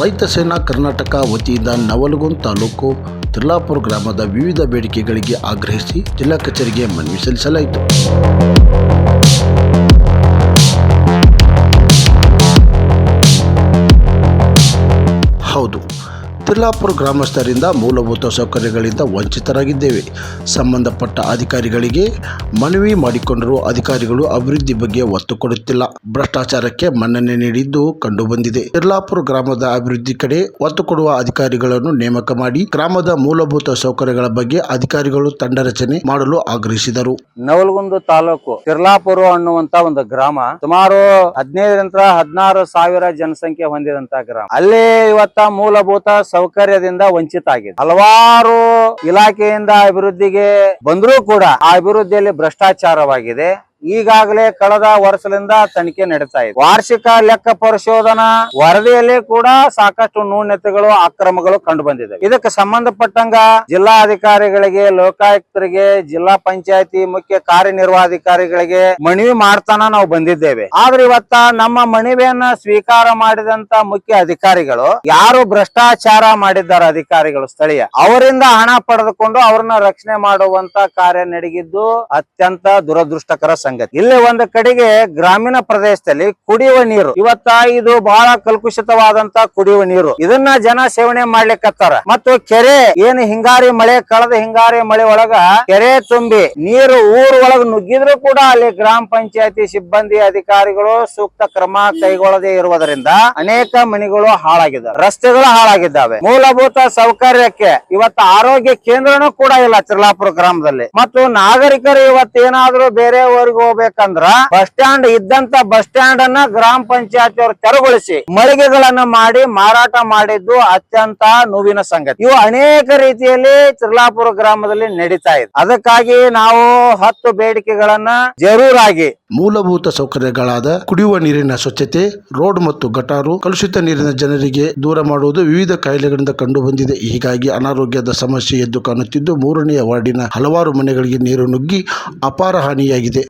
ರೈತ ಸೇನಾ ಕರ್ನಾಟಕ ವತಿಯಿಂದ ನವಲಗುಂದ ತಾಲೂಕು ತಿರ್ಲಾಪುರ ಗ್ರಾಮದ ವಿವಿಧ ಬೇಡಿಕೆಗಳಿಗೆ ಆಗ್ರಹಿಸಿ ಜಿಲ್ಲಾ ಕಚೇರಿಗೆ ಮನವಿ ಸಲ್ಲಿಸಲಾಯಿತು. ಹೌದು. ತಿರ್ಲಾಪುರ ಗ್ರಾಮಸ್ಥರಿಂದ ಮೂಲಭೂತ ಸೌಕರ್ಯಗಳಿಂದ ವಂಚಿತರಾಗಿದ್ದೇವೆ. ಸಂಬಂಧಪಟ್ಟ ಅಧಿಕಾರಿಗಳಿಗೆ ಮನವಿ ಮಾಡಿಕೊಂಡರೂ ಅಧಿಕಾರಿಗಳು ಅಭಿವೃದ್ಧಿ ಬಗ್ಗೆ ಒತ್ತು ಕೊಡುತ್ತಿಲ್ಲ. ಭ್ರಷ್ಟಾಚಾರಕ್ಕೆ ಮನ್ನಣೆ ನೀಡಿದ್ದು ಕಂಡುಬಂದಿದೆ. ತಿರ್ಲಾಪುರ ಗ್ರಾಮದ ಅಭಿವೃದ್ಧಿ ಕಡೆ ಒತ್ತು ಕೊಡುವ ಅಧಿಕಾರಿಗಳನ್ನು ನೇಮಕ ಮಾಡಿ ಗ್ರಾಮದ ಮೂಲಭೂತ ಸೌಕರ್ಯಗಳ ಬಗ್ಗೆ ಅಧಿಕಾರಿಗಳು ತಂಡ ರಚನೆ ಮಾಡಲು ಆಗ್ರಹಿಸಿದರು. ನವಲಗುಂದ ತಾಲೂಕು ತಿರ್ಲಾಪುರ ಅನ್ನುವಂತ ಒಂದು ಗ್ರಾಮ, ಸುಮಾರು ಹದಿನೈದರಿಂದ ಹದಿನಾರು ಸಾವಿರ ಜನಸಂಖ್ಯೆ ಹೊಂದಿದಂತ ಗ್ರಾಮ. ಅಲ್ಲಿ ಇವತ್ತ ಮೂಲಭೂತ ಸೌಕರ್ಯದಿಂದ ವಂಚಿತ ಆಗಿದೆ. ಹಲವಾರು ಇಲಾಖೆಯಿಂದ ಅಭಿವೃದ್ಧಿಗೆ ಬಂದರೂ ಕೂಡ ಆ ಅಭಿವೃದ್ಧಿಯಲ್ಲಿ ಭ್ರಷ್ಟಾಚಾರವಾಗಿದೆ. ಈಗಾಗಲೇ ಕಳೆದ ವರ್ಷದಿಂದ ತನಿಖೆ ನಡೀತಾ ಇದೆ. ವಾರ್ಷಿಕ ಲೆಕ್ಕ ಪರಿಶೋಧನಾ ವರದಿಯಲ್ಲಿ ಕೂಡ ಸಾಕಷ್ಟು ನ್ಯೂನತೆಗಳು ಅಕ್ರಮಗಳು ಕಂಡು ಬಂದಿದೆ. ಇದಕ್ಕೆ ಸಂಬಂಧಪಟ್ಟಂಗ ಜಿಲ್ಲಾ ಅಧಿಕಾರಿಗಳಿಗೆ ಲೋಕಾಯುಕ್ತರಿಗೆ, ಜಿಲ್ಲಾ ಪಂಚಾಯತಿ ಮುಖ್ಯ ಕಾರ್ಯನಿರ್ವಹಾಧಿಕಾರಿಗಳಿಗೆ ಮನವಿ ಮಾಡ್ತಾನ ನಾವು ಬಂದಿದ್ದೇವೆ. ಆದ್ರೆ ಇವತ್ತ ನಮ್ಮ ಮನವಿಯನ್ನ ಸ್ವೀಕಾರ ಮಾಡಿದಂತ ಮುಖ್ಯ ಅಧಿಕಾರಿಗಳು ಯಾರು ಭ್ರಷ್ಟಾಚಾರ ಮಾಡಿದ್ದಾರೆ ಅಧಿಕಾರಿಗಳು ಸ್ಥಳೀಯ? ಅವರಿಂದ ಹಣ ಪಡೆದುಕೊಂಡು ಅವ್ರನ್ನ ರಕ್ಷಣೆ ಮಾಡುವಂತ ಕಾರ್ಯ ನಡೆಗಿದ್ದು ಅತ್ಯಂತ ದುರದೃಷ್ಟಕರ ಸಂಗತಿ. ಇಲ್ಲಿ ಒಂದು ಕಡೆಗೆ ಗ್ರಾಮೀಣ ಪ್ರದೇಶದಲ್ಲಿ ಕುಡಿಯುವ ನೀರು. ಇವತ್ತ ಇದು ಬಹಳ ಕಲುಷಿತವಾದಂತ ಕುಡಿಯುವ ನೀರು. ಇದನ್ನ ಜನ ಸೇವನೆ ಮಾಡ್ಲಿಕ್ಕತ್ತಾರ ಮತ್ತು ಕೆರೆ, ಏನು ಹಿಂಗಾರಿ ಮಳೆ, ಕಳೆದ ಹಿಂಗಾರಿ ಮಳೆ ಒಳಗ ಕೆರೆ ತುಂಬಿ, ನೀರು ಊರ್ ಒಳಗ ನುಗ್ಗಿದ್ರು ಕೂಡ ಅಲ್ಲಿ ಗ್ರಾಮ ಪಂಚಾಯತಿ ಸಿಬ್ಬಂದಿ ಅಧಿಕಾರಿಗಳು ಸೂಕ್ತ ಕ್ರಮ ಕೈಗೊಳ್ಳದೆ ಇರುವುದರಿಂದ ಅನೇಕ ಮನೆಗಳು ಹಾಳಾಗಿದ್ದಾವೆ. ರಸ್ತೆಗಳು ಹಾಳಾಗಿದ್ದಾವೆ. ಮೂಲಭೂತ ಸೌಕರ್ಯಕ್ಕೆ ಇವತ್ತು ಆರೋಗ್ಯ ಕೇಂದ್ರನೂ ಕೂಡ ಇಲ್ಲ ಚಿರ್ಲಾಪುರ ಗ್ರಾಮದಲ್ಲಿ. ಮತ್ತು ನಾಗರಿಕರು ಇವತ್ತೇನಾದ್ರೂ ಬೇರೆ ಹೋಗ್ಬೇಕಂದ್ರ ಬಸ್ ಸ್ಟ್ಯಾಂಡ್ ಇದ್ದಂತ ಬಸ್ ಸ್ಟ್ಯಾಂಡ್ ಅನ್ನ ಗ್ರಾಮ ಪಂಚಾಯತ್ ಅವರು ತೆರವುಗೊಳಿಸಿ ಮಳಿಗೆಗಳನ್ನ ಮಾಡಿ ಮಾರಾಟ ಮಾಡಿದ್ದು ಅತ್ಯಂತ ನೋವಿನ ಸಂಗತಿ. ಇವು ಅನೇಕ ರೀತಿಯಲ್ಲಿ ತ್ರಿಲಾಪುರ ಗ್ರಾಮದಲ್ಲಿ ನಡೀತಾ ಇದೆ. ಅದಕ್ಕಾಗಿ ನಾವು ಹತ್ತು ಬೇಡಿಕೆಗಳನ್ನ ಜರೂರಾಗಿ ಮೂಲಭೂತ ಸೌಕರ್ಯಗಳಾದ ಕುಡಿಯುವ ನೀರಿನ ಸ್ವಚ್ಛತೆ, ರೋಡ್ ಮತ್ತು ಗಟಾರು, ಕಲುಷಿತ ನೀರಿನ ಜನರಿಗೆ ದೂರ ಮಾಡುವುದು ವಿವಿಧ ಕಾಯಿಲೆಗಳಿಂದ ಕಂಡು ಬಂದಿದೆ ಹೀಗಾಗಿ ಅನಾರೋಗ್ಯದ ಸಮಸ್ಯೆ ಎದ್ದು ಕಾಣುತ್ತಿದ್ದು, ಮೂರನೆಯ ವಾರ್ಡಿನ ಹಲವಾರು ಮನೆಗಳಿಗೆ ನೀರು ನುಗ್ಗಿ ಅಪಾರ ಹಾನಿಯಾಗಿದೆ.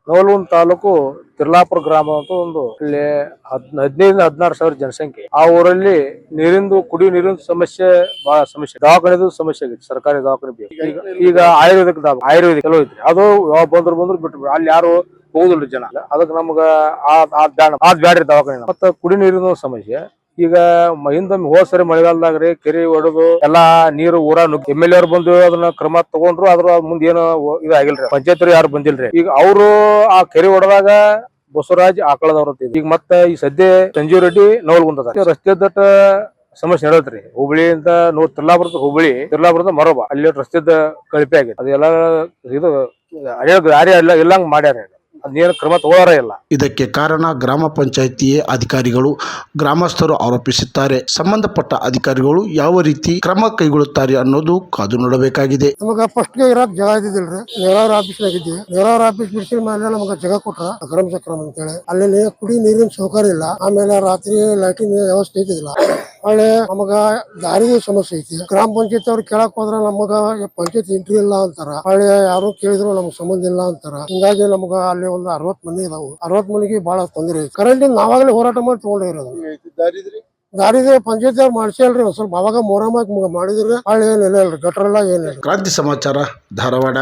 ತಾಲೂಕು ತಿರ್ಲಾಪುರ ಗ್ರಾಮ ಅಂತ ಒಂದು ಇಲ್ಲಿ ಹದ್ ಹದಿನೈದರಿಂದ ಹದಿನಾರು ಸಾವಿರ ಜನಸಂಖ್ಯೆ. ಆ ಊರಲ್ಲಿ ನೀರಿಂದು, ಕುಡಿಯುವ ನೀರಿನ ಸಮಸ್ಯೆ ಬಹಳ ಸಮಸ್ಯೆ. ದವಾಖಾನೆದು ಸಮಸ್ಯೆ ಆಗಿತ್ತು ಸರ್ಕಾರಿ ದವಾಖಾನೆ ಈಗ ಆಯುರ್ವೇದಿಕ ಆಯುರ್ವೇದಿಕ್ ದವಾ ಆಯುರ್ವೇದಿಕ್ ಚಲೋ ಐತ್ರಿ. ಅದು ಬಂದ್ರು ಬಂದ್ರು ಬಿಟ್ಟು ಅಲ್ಲಿ ಯಾರು ಹೋಗುದಿಲ್ರಿ ಜನ ಅದಕ್ಕೆ ನಮ್ಗ ಆ ಆ ಬ್ಯಾಡ ಆ ಬ್ಯಾಡ್ರಿ ದವಾಖಾನೆ ಮತ್ತ ಕುಡಿ ನೀರಿನ ಸಮಸ್ಯೆ ಈಗ ಹಿಂದೊಮ್ಮೆ ಹೋದ್ ಸರಿ ಮಳೆಗಾಲದಾಗ ರೀ ಕೆರೆ ಹೊಡೆದು ಎಲ್ಲಾ ನೀರು ಊರ ನುಗ್ಗಿ ಎಂ ಎಲ್ ಎರ್ ಬಂದು ಅದನ್ನ ಕ್ರಮ ತಗೊಂಡ್ರು ಅದ್ರ ಮುಂದೆ ಏನು ಇದು ಆಗಿಲ್ರಿ ಪಂಚಾಯತ್ ಯಾರು ಬಂದಿಲ್ರಿ ಈಗ ಅವರು ಆ ಕೆರೆ ಹೊಡೆದಾಗ ಬಸವರಾಜ್ ಆಕಳದವ್ರ ಅಂತ ಈಗ ಮತ್ತೆ ಈ ಸದ್ಯ ಸಂಜೀವ್ ರೆಡ್ಡಿ ನವಲ್ಗುಂದದ ರಸ್ತೆ ದಟ್ಟ ಸಮಸ್ಯೆ ನಡೆದ್ರಿ ಹುಬ್ಳಿಯಿಂದ ನೋ ತಿರ್ಲಾಪುರದ ಹುಬ್ಳಿ ತಿರ್ಲಾಪುರದ ಮರಬ ಅಲ್ಲಿ ರಸ್ತೆದ ಕಳಪೆ ಆಗಿದೆ ಅದೆಲ್ಲ ಇದು ದಾರಿ ಎಲ್ಲ ಇಲ್ಲಂಗ್ ಮಾಡ್ಯಾರ ಅದೇನು ಕ್ರಮ ತಗೋರ ಇಲ್ಲ. ಇದಕ್ಕೆ ಕಾರಣ ಗ್ರಾಮ ಪಂಚಾಯಿತಿಯೇ ಅಧಿಕಾರಿಗಳು. ಗ್ರಾಮಸ್ಥರು ಆರೋಪಿಸುತ್ತಾರೆ. ಸಂಬಂಧಪಟ್ಟ ಅಧಿಕಾರಿಗಳು ಯಾವ ರೀತಿ ಕ್ರಮ ಕೈಗೊಳ್ಳುತ್ತಾರೆ ಅನ್ನೋದು ಕಾದು ನೋಡಬೇಕಾಗಿದೆ. ನಮಗ ಫಸ್ಟ್ಗೆ ಇರಾಕ್ ಜಾಗ ಇದ್ದಿದ್ದಿಲ್ರಿ. ನೀರಾವರಿ ಆಫೀಸ್ ಇದ್ದೀವಿ ನೀರಾವರಿ ಆಫೀಸ್ ಬಿಡಿಸಿದ ಮೇಲೆ ನಮಗೆ ಜಾಗ ಕೊಟ್ರ ಅಕ್ರಮ ಸಕ್ರಮ ಅಂತೇಳಿ. ಅಲ್ಲಿ ಕುಡಿ ನೀರಿನ ಸೌಕರ್ಯ ಇಲ್ಲ. ಆಮೇಲೆ ರಾತ್ರಿ ಲೈಟಿಂಗ್ ವ್ಯವಸ್ಥೆ ಇದ್ದಿಲ್ಲ ಹೊಳ್ಳಿ ನಮಗ ದಾರಿದು ಸಮಸ್ಯೆ ಐತಿ. ಗ್ರಾಮ ಪಂಚಾಯತ್ ಅವ್ರು ಕೇಳಕ್ ಹೋದ್ರ ನಮಗ ಪಂಚಾಯತ್ ಇಂಟ್ರಿ ಇಲ್ಲ ಅಂತಾರ. ಹೊಳ್ಳಿ ಯಾರು ಕೇಳಿದ್ರು ನಮ್ಗೆ ಸಂಬಂಧ ಇಲ್ಲ ಅಂತಾರ. ಹಿಂಗಾಗಿ ನಮಗ ಅಲ್ಲಿ ಒಂದು ಅರವತ್ ಮನೆ ಇದಾವು. ಅರವತ್ ಮನೆಗೆ ಬಹಳ ತೊಂದರೆ ಐತಿ. ಕರೆಂಟ್ ನಾವಾಗಲೇ ಹೋರಾಟ ಮಾಡಿ ತಗೊಂಡಿರೋದು ದಾರಿದ್ರೆ? ಪಂಚಾಯತ್ ಅವ್ರು ಮಾಡ್ಸಲ್ರಿ ಒಂದ್ ಸ್ವಲ್ಪ ಅವಾಗ ಮೊರಾಮ ಮಾಡಿದ್ರೆ ಹಳ್ಳಿ ಏನಿಲ್ಲ ಗಟ್ರ ಎಲ್ಲ ಏನಿಲ್ಲ ಕ್ರಾಂತಿ ಸಮಾಚಾರ ಧಾರವಾಡ.